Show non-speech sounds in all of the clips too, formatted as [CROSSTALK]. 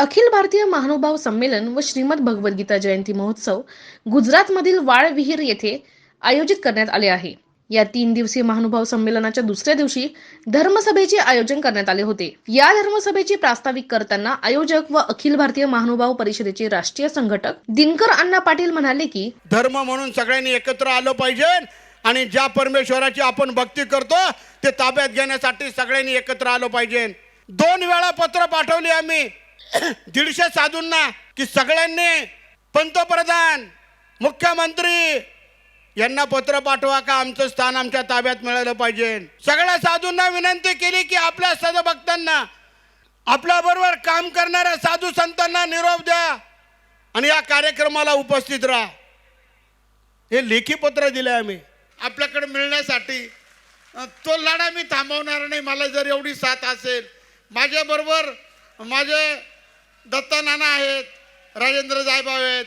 अखिल भारतीय महानुभाव संमेलन व श्रीमद भगवद्गीता जयंती महोत्सव गुजरातमधील वाळविहीर येथे आयोजित करण्यात आले आहे. या तीन दिवसीय महानुभाव संमेलनाच्या दुसऱ्या दिवशी धर्मसभेचे आयोजन करण्यात आले होते. या धर्मसभेची प्रास्ताविक करताना आयोजक व अखिल भारतीय महानुभाव परिषदेचे राष्ट्रीय संघटक दिनकर अण्णा पाटील म्हणाले की धर्म म्हणून सगळ्यांनी एकत्र आलं पाहिजे आणि ज्या परमेश्वराची आपण भक्ती करतो ते ताब्यात घेण्यासाठी सगळ्यांनी एकत्र आलो पाहिजे. दोन वेळा पत्र पाठवली आम्ही. [COUGHS] दीडशे साधूंना की सगळ्यांनी पंतप्रधान मुख्यमंत्री यांना पत्र पाठवा का आमचं स्थान आमच्या ताब्यात मिळालं पाहिजे. सगळ्या साधूंना विनंती केली की आपल्या सदभक्तांना आपल्या बरोबर काम करणाऱ्या साधू संतांना निरोप द्या आणि या कार्यक्रमाला उपस्थित राहा. हे लेखी पत्र दिले आम्ही. आपल्याकडे मिळण्यासाठी तो लढा मी थांबवणार नाही. मला जर एवढी साथ असेल माझ्याबरोबर माझे दत्ता नाना आहेत राजेंद्र जायभाव आहेत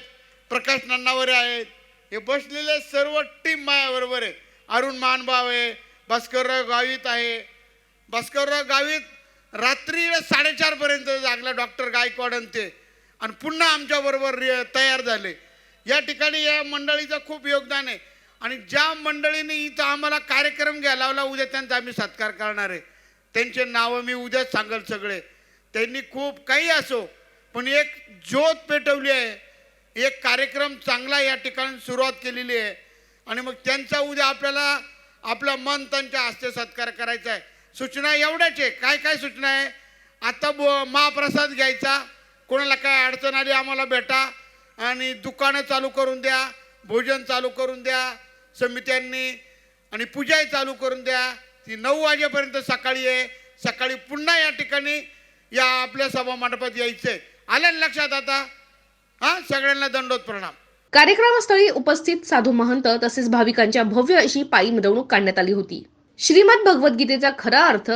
प्रकाश नन्नावरे आहेत. हे बसलेले सर्व टीम माझ्याबरोबर आहे अरुण मानभाव आहे भास्करराव गावित आहे. भास्करराव गावित रात्री साडेचारपर्यंत जागला डॉक्टर गायकवाड ते. आणि पुन्हा आमच्याबरोबर तयार झाले. या ठिकाणी या मंडळीचं खूप योगदान आहे. आणि ज्या मंडळीने इथं आम्हाला कार्यक्रम घ्यायला लावला उद्या त्यांचा आम्ही सत्कार करणार आहे. त्यांचे नावं मी उद्याच सांगेल सगळे. त्यांनी खूप काही असो पण एक ज्योत पेटवली आहे. एक कार्यक्रम चांगला या ठिकाणी सुरुवात केलेली आहे. आणि मग त्यांचा उद्या आपल्याला आपलं मन त्यांच्या हस्ते सत्कार करायचा आहे. सूचना एवढ्याच आहे. काय काय सूचना आहे? आता ब महाप्रसाद घ्यायचा. कोणाला काय अडचण आली आम्हाला भेटा. आणि दुकानं चालू करून द्या भोजन चालू करून द्या समित्यांनी. आणि पूजाही चालू करून द्या. ती नऊ वाजेपर्यंत सकाळी आहे. सकाळी पुन्हा या ठिकाणी या आपल्या सभा मंडपात यायचंय आलं लक्षात आता? हा? सगळ्यांना दंडोत प्रणाम. कार्यक्रमस्थळी उपस्थित साधू महंत तसेच भाविकांच्या भव्य अशी पायी मिरवणूक काढण्यात आली होती. श्रीमद भगवद्गीतेचा खरा अर्थ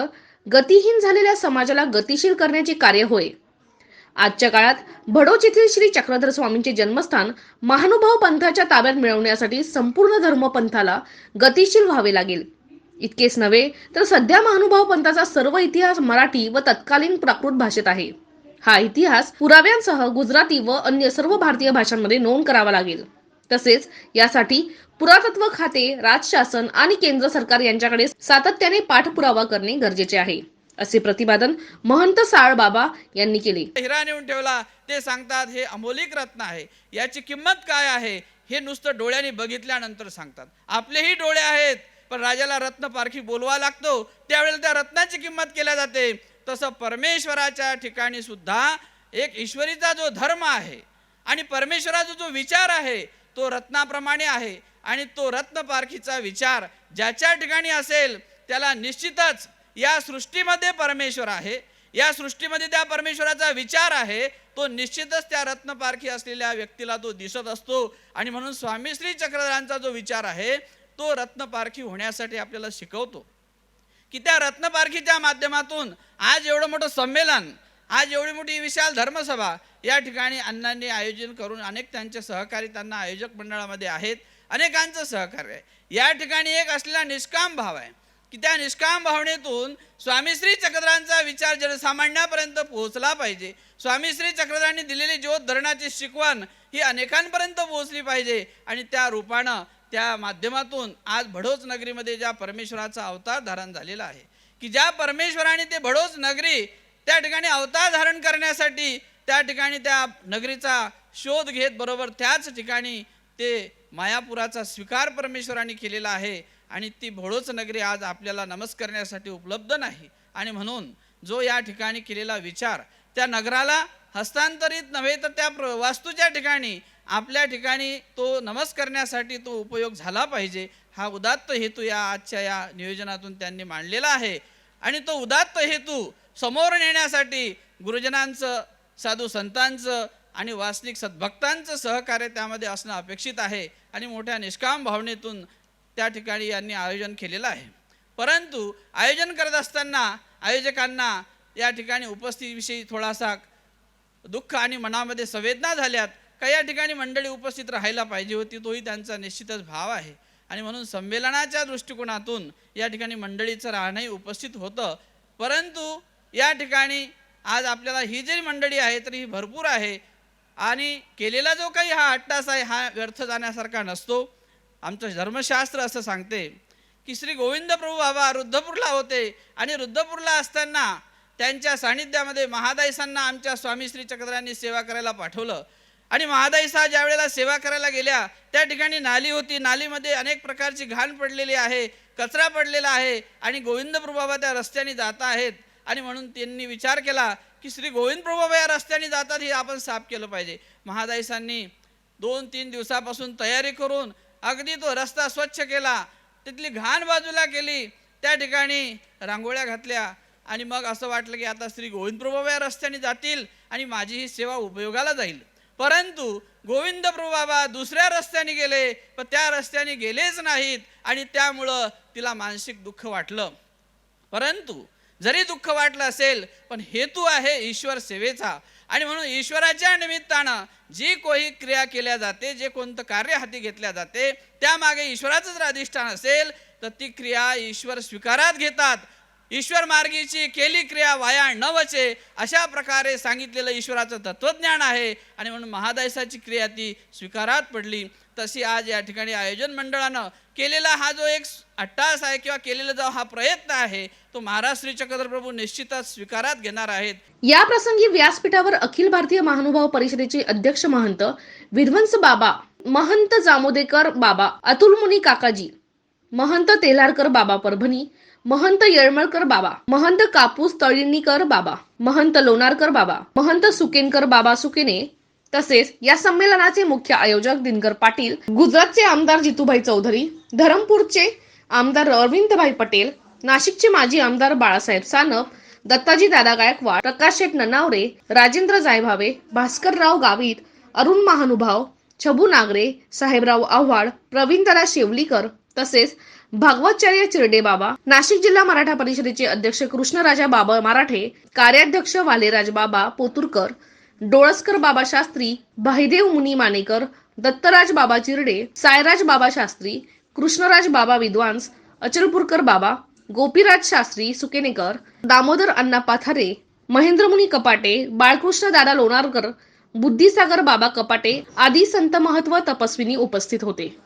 गतिहीन झालेल्या समाजाला गतिशील करण्याचे कार्य होय. आजच्या काळात भडोच येथील श्री चक्रधर स्वामींचे जन्मस्थान महानुभाव पंथाच्या ताब्यात मिळवण्यासाठी संपूर्ण धर्मपंथाला गतिशील व्हावे लागेल. इतकेच नव्हे तर सध्या महानुभाव पंथाचा सर्व इतिहास मराठी व तत्कालीन प्राकृत भाषेत आहे. हा इतिहास पुराव्यांसह गुजराती व अन्य सर्व भारतीय भाषांमध्ये नोंद करावा लागेल. तसेच यासाठी पुरातत्व खाते राजशासन आणि केंद्र सरकार यांच्याकडे सातत्याने पाठपुरावा करणे गरजेचे आहे असे प्रतिपादन महंत साळ बाबा यांनी केले. हिरा नेऊन ठेवला ते सांगतात हे अमोलिक रत्न आहे याची किंमत काय आहे? हे नुसतं डोळ्याने बघितल्यानंतर सांगतात. आपलेही डोळे आहेत पण राजाला रत्न पारखी बोलवा लागतो. त्यावेळेला त्या रत्नाची किंमत केल्या जाते. तसं परमेश्वराच्या ठिकाणी सुद्धा एक ईश्वरीचा जो धर्म आहे आणि परमेश्वराचा जो विचार आहे तो रत्नाप्रमाणे आहे. आणि तो रत्न पारखीचा विचार ज्याच्या ठिकाणी असेल त्याला निश्चितच या सृष्टीमध्ये परमेश्वर आहे. या सृष्टीमध्ये त्या परमेश्वराचा विचार आहे तो निश्चितच त्या रत्नपारखी असलेल्या व्यक्तीला तो दिसत असतो. आणि म्हणून स्वामी श्री चक्रधरांचा जो विचार आहे तो रत्नपारखी होण्यासाठी आपल्याला शिकवतो. की त्या रत्नपारखीच्या माध्यमातून आज एवढं मोठं संमेलन आज एवढी मोठी विशाल धर्मसभा या ठिकाणी अण्णांनी आयोजन करून अनेक त्यांचे सहकारी त्यांना आयोजक मंडळामध्ये आहेत अनेकांचं सहकार्य आहे. या ठिकाणी एक असलेला निष्काम भाव आहे की त्या निष्काम भावनेतून स्वामी श्री चक्रधरांचा विचार जनसामान्यापर्यंत पोहोचला पाहिजे. स्वामी श्री चक्रधरांनी दिलेली ज्योत धरणाची शिकवण ही अनेकांपर्यंत पोहोचली पाहिजे आणि त्या रूपानं त्या माध्यमातून आज भडोच नगरीमध्ये ज्या परमेश्वराचा अवतार धारण झालेला आहे की ज्या परमेश्वराने ते भडोच नगरी त्या ठिकाणी अवतार धारण करण्यासाठी त्या ठिकाणी त्या नगरीचा शोध घेत बरोबर त्याच ठिकाणी ते मायापुराचा स्वीकार परमेश्वराने केलेला आहे आणि ती भोळोच नगरी आज आपल्याला नमस्करण्यासाठी उपलब्ध नाही. आणि म्हणून जो या ठिकाणी केलेला विचार त्या नगराला हस्तांतरित नव्हे तर त्या प्र- वास्तूच्या ठिकाणी आपल्या ठिकाणी तो नमस्कारण्यासाठी तो उपयोग झाला पाहिजे. हा उदात्त हेतू या आजच्या या नियोजनातून त्यांनी मांडलेला आहे. आणि तो उदात्त हेतू समोर नेण्यासाठी गुरुजनांचं साधू संतांचं आणि वास्तविक सद्भक्तांचं सहकार्य त्यामध्ये असणं अपेक्षित आहे. आणि मोठ्या निष्काम भावनेतून त्या ठिकाणी यांनी आयोजन केलेलं आहे. परंतु आयोजन करत असताना आयोजकांना या ठिकाणी उपस्थितीविषयी थोडासा दुःख आणि मनामध्ये संवेदना झाल्यात. का या ठिकाणी मंडळी उपस्थित राहायला पाहिजे होती तोही त्यांचा निश्चितच भाव आहे. आणि म्हणून संमेलनाच्या दृष्टिकोनातून या ठिकाणी मंडळीचं राहणंही उपस्थित होतं. परंतु या ठिकाणी आज आपल्याला ही जरी मंडळी आहे तरी ही भरपूर आहे. आणि केलेला जो काही हा अट्टास आहे हा व्यर्थ जाण्यासारखा नसतो. आमचं धर्मशास्त्र असं सांगते की श्री गोविंद प्रभू बाबा रुद्धपूरला होते. आणि रुद्धपूरला असताना त्यांच्या सानिध्यामध्ये महादायसांना आमच्या स्वामी श्री चक्रधरांनी सेवा करायला पाठवलं. आणि महादाईसा ज्या वेळेला सेवा करायला गेल्या त्या ठिकाणी नाली होती. नालीमध्ये अनेक प्रकारची घाण पडलेली आहे कचरा पडलेला आहे आणि गोविंद प्रभाबा त्या रस्त्याने जात आहेत. आणि म्हणून त्यांनी विचार केला की श्री गोविंद प्रभाबा या रस्त्याने जातात हे आपण साफ केलं पाहिजे. महादाईसांनी दोन तीन दिवसापासून तयारी करून अगदी तो रस्ता स्वच्छ केला. तिथली घाण बाजूला केली. त्या ठिकाणी रांगोळ्या घातल्या. आणि मग असं वाटलं की आता श्री गोविंद प्रभाबा या रस्त्याने जातील आणि माझी ही सेवा उपयोगाला जाईल. परंतु गोविंद प्रभू बाबा दुसऱ्या रस्त्याने गेले पण त्या रस्त्याने गेलेच नाहीत आणि त्यामुळं तिला मानसिक दुःख वाटलं. परंतु जरी दुःख वाटलं असेल पण हेतू आहे ईश्वर सेवेचा. आणि म्हणून ईश्वराच्या निमित्तानं जी कोही क्रिया केल्या जाते जे कोणतं कार्य हाती घेतल्या जाते त्यामागे ईश्वराचं जर अधिष्ठान असेल तर ती क्रिया ईश्वर स्वीकारात घेतात. ईश्वर मार्गीची केली क्रिया वाया न वचे अशा प्रकारे सांगितलेलं ईश्वराचं तत्वज्ञान आहे. आणि म्हणून महादायसाची क्रिया ती स्वीकारात पडली. तशी आज या ठिकाणी आयोजन मंडळानं केलेला हा जो एक अट्टास आहे किंवा केलेला जो हा प्रयत्न आहे तो महाराज श्री चक्रधर प्रभू निश्चितच स्वीकारात घेणार आहेत. या प्रसंगी व्यासपीठावर अखिल भारतीय महानुभाव परिषदेचे अध्यक्ष महंत विध्वंस बाबा महंत जामोदेकर बाबा अतुलमुनी काकाजी महंत तेलारकर बाबा परभणी महंत येळमळकर बाबा महंत कापूस तळीनीकर बाबा महंत लोणारकर बाबा महंत सुकेनकर बाबा सुकेने तसेच या संमेलनाचे मुख्य आयोजक दिनकर पाटील गुजरातचे आमदार जितूभाई चौधरी धरमपूरचे आमदार अरविंदभाई पटेल नाशिकचे माजी आमदार बाळासाहेब सानप दत्ताजी दादा गायकवाड प्रकाश शेठ ननावरे राजेंद्र जायभावे भास्करराव गावित अरुण महानुभाव छबू नागरे साहेबराव आव्हाड प्रवीणदादा शेवलीकर तसेच भागवतचार्य चिरडे बाबा नाशिक जिल्हा मराठा परिषदेचे अध्यक्ष कृष्णराजा बाबा मराठे कार्याध्यक्ष वालेराज बाबा पोतुरकर डोळसकर बाबा शास्त्री भाईदेव मुनी मानेकर दत्तराज बाबा चिरडे सायराज बाबा शास्त्री कृष्णराज बाबा विद्वांस अचलपूरकर बाबा गोपीराज शास्त्री सुकेनेकर दामोदर अण्णा पाथारे महेंद्रमुनी कपाटे बाळकृष्ण दादा लोणारकर बुद्धिसागर बाबा कपाटे आदी संत महत्त्व तपस्विनी उपस्थित होते.